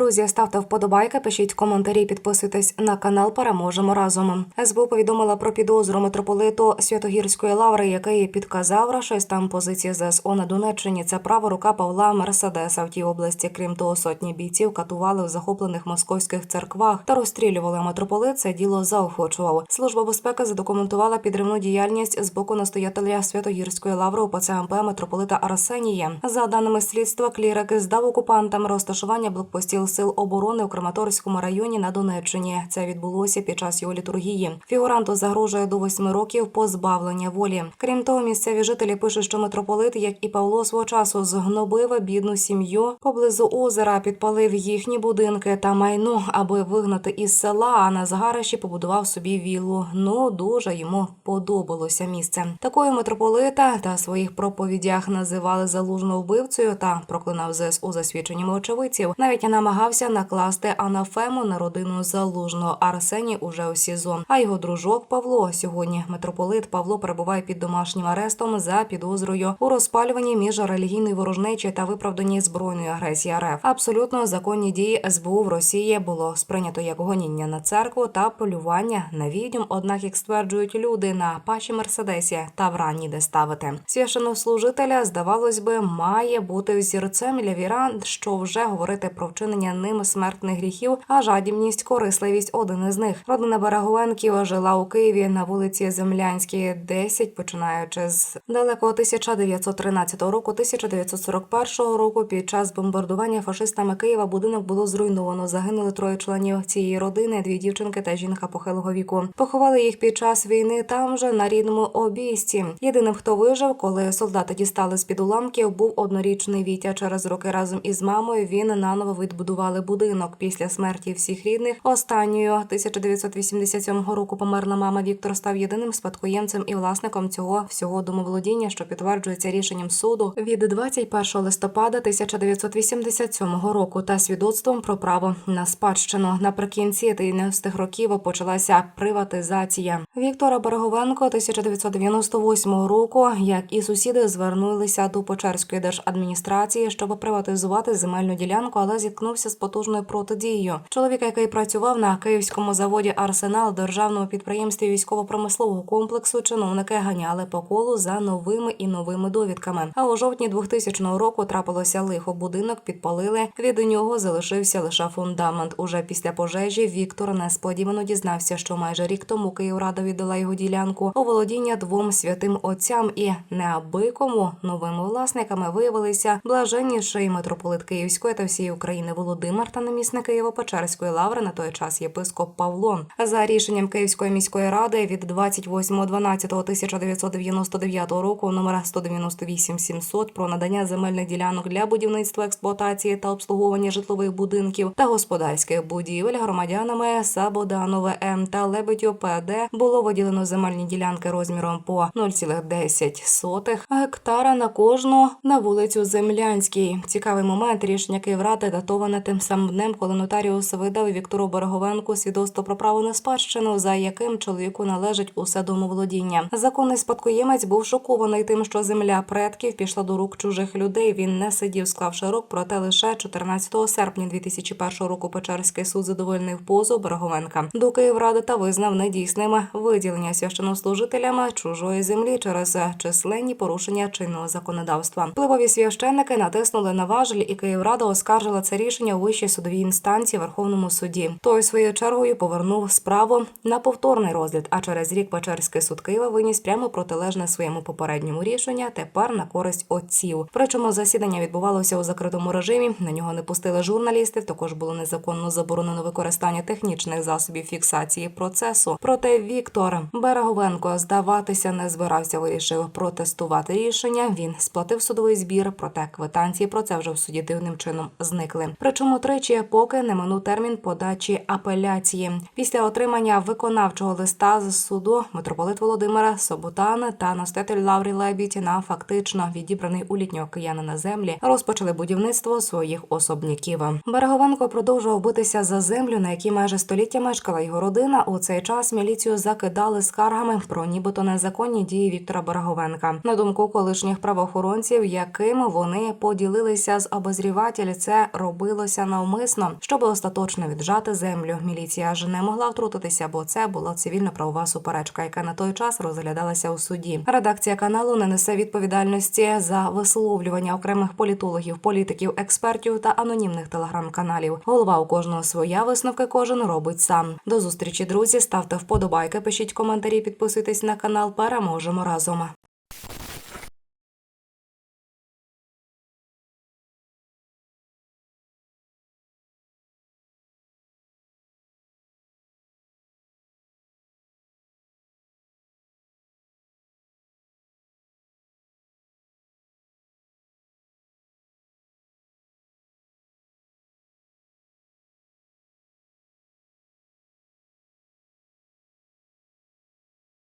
Друзі, ставте вподобайки, пишіть коментарі, підписуйтесь на канал. Переможемо разом. СБУ повідомила про підозру митрополиту Святогірської лаври, який підказав рашистам позиції ЗСО на Донеччині. Це права рука Павла Мерседеса в тій області. Крім того, сотні бійців катували в захоплених московських церквах та розстрілювали митрополит. Це діло заохочував. Служба безпеки задокументувала підривну діяльність з боку настоятеля Святогірської лаври УПЦ МП митрополита Арсенія. За даними слідства, клірик здав окупантам розташування блокпостів сил оборони у Краматорському районі на Донеччині. Це відбулося під час його літургії. Фігуранту загрожує до восьми років позбавлення волі. Крім того, місцеві жителі пишуть, що митрополит, як і Павло свого часу, згнобив бідну сім'ю поблизу озера, підпалив їхні будинки та майно, аби вигнати із села. А на згарищі побудував собі віллу. Ну дуже йому подобалося місце. Такою митрополита та своїх проповідях називали залужно вбивцею та проклинав ЗСУ за свідченнями очевидців. Навіть намагався накласти анафему на родину залужного Арсені уже у СІЗО. А його дружок Павло сьогодні митрополит Павло перебуває під домашнім арестом за підозрою у розпалюванні між релігійної ворожнечі та виправданні збройної агресії РФ. Абсолютно законні дії СБУ в Росії було сприйнято як гоніння на церкву та полювання на відьом. Однак, як стверджують люди, на паші мерседесі та в ніде ставити священнослужителя, здавалось би, має бути взірцем для віран, що вже говорити про вчинення ним смертних гріхів, а жадібність, корисливість один із них. Родина Береговенків жила у Києві на вулиці Землянській, 10, починаючи з далекого 1913 року, 1941 року. Під час бомбардування фашистами Києва будинок було зруйновано. Загинули троє членів цієї родини: дві дівчинки та жінка похилого віку. Поховали їх під час війни там же на рідному обійсті. Єдиним, хто вижив, коли солдати дістали з під уламків, був однорічний Вітя. Через роки разом із мамою він наново відбудували будинок після смерті всіх рідних. Останньою 1987 року померла мама. Віктор став єдиним спадкоємцем і власником цього всього домоволодіння, що підтверджується рішенням суду від 21 листопада 1987 року та свідоцтвом про право на спадщину. Наприкінці 90-х років почалася приватизація. Віктора Береговенко 1998 року, як і сусіди, звернулися до Печерської держадміністрації, щоб приватизувати земельну ділянку, але зіткнувся з потужною протидією. Чоловік, який працював на київському заводі Арсенал державному підприємстві військово-промислового комплексу, чиновники ганяли по колу за новими і новими довідками. А у жовтні 2000 року трапилося лихо. Будинок підпалили. Від нього залишився лише фундамент. Уже після пожежі Віктор несподівано дізнався, що майже рік тому Київрада віддала його ділянку у володіння двом святим отцям і неабикому новими власниками виявилися блаженніший митрополит Київської та всієї України Володимир та намісник Києво-Печерської лаври на той час єпископ Павло. За рішенням Київської міської ради від 28.12.1999 року номер 198 700 про надання земельних ділянок для будівництва, експлуатації та обслуговування житлових будинків та господарських будівель громадянами Сабоданове М та Лебедю ПД було виділено земельні ділянки розміром по 0,10 гектара на кожну на вулицю Землянській. Цікавий момент рішення Київради датоване тим самим днем, коли нотаріус видав Віктору Береговенку свідоцтво про право на спадщину, за яким чоловіку належить усе домоволодіння. Законний спадкоємець був шокований тим, що земля предків пішла до рук чужих людей. Він не сидів, склавши рук, проте лише 14 серпня 2001 року Печерський суд задовольнив позов Береговенка до Київради та визнав недійсними виділення священнослужителями чужої землі через численні порушення чинного законодавства. Впливові священники натиснули на важель, і Київрада оскаржила це рішення у вищій судовій інстанції Верховному суді. Той своєю чергою повернув справу на повторний розгляд. А через рік Печерський суд Києва виніс прямо протилежне своєму попередньому рішення. Тепер на користь отців. Причому засідання відбувалося у закритому режимі. На нього не пустили журналістів. Також було незаконно заборонено використання технічних засобів фіксації процесу. Проте Віктор Береговенко здаватися не збирався. Вирішив протестувати рішення. Він сплатив судовий збір. Проте квитанції про це вже в суді дивним чином зникли. Причому тричі, поки не минув термін подачі апеляції. Після отримання виконавчого листа з суду митрополит Володимира Соботан та настоятель Лаврі Лебідь на фактично відібраний у літнього киянина землі розпочали будівництво своїх особняків. Береговенко продовжував битися за землю, на якій майже століття мешкала його родина. У цей час міліцію закидали скаргами про нібито незаконні дії Віктора Береговенка. На думку колишніх правоохоронців, яким вони поділилися з обозріватель, це робилося сталося навмисно, щоб остаточно віджати землю. Міліція ж не могла втрутитися, бо це була цивільно-правова суперечка, яка на той час розглядалася у суді. Редакція каналу не несе відповідальності за висловлювання окремих політологів, політиків, експертів та анонімних телеграм-каналів. Голова у кожного своя висновки кожен робить сам. До зустрічі, друзі. Ставте вподобайки, пишіть коментарі, підписуйтесь на канал. Переможемо разом.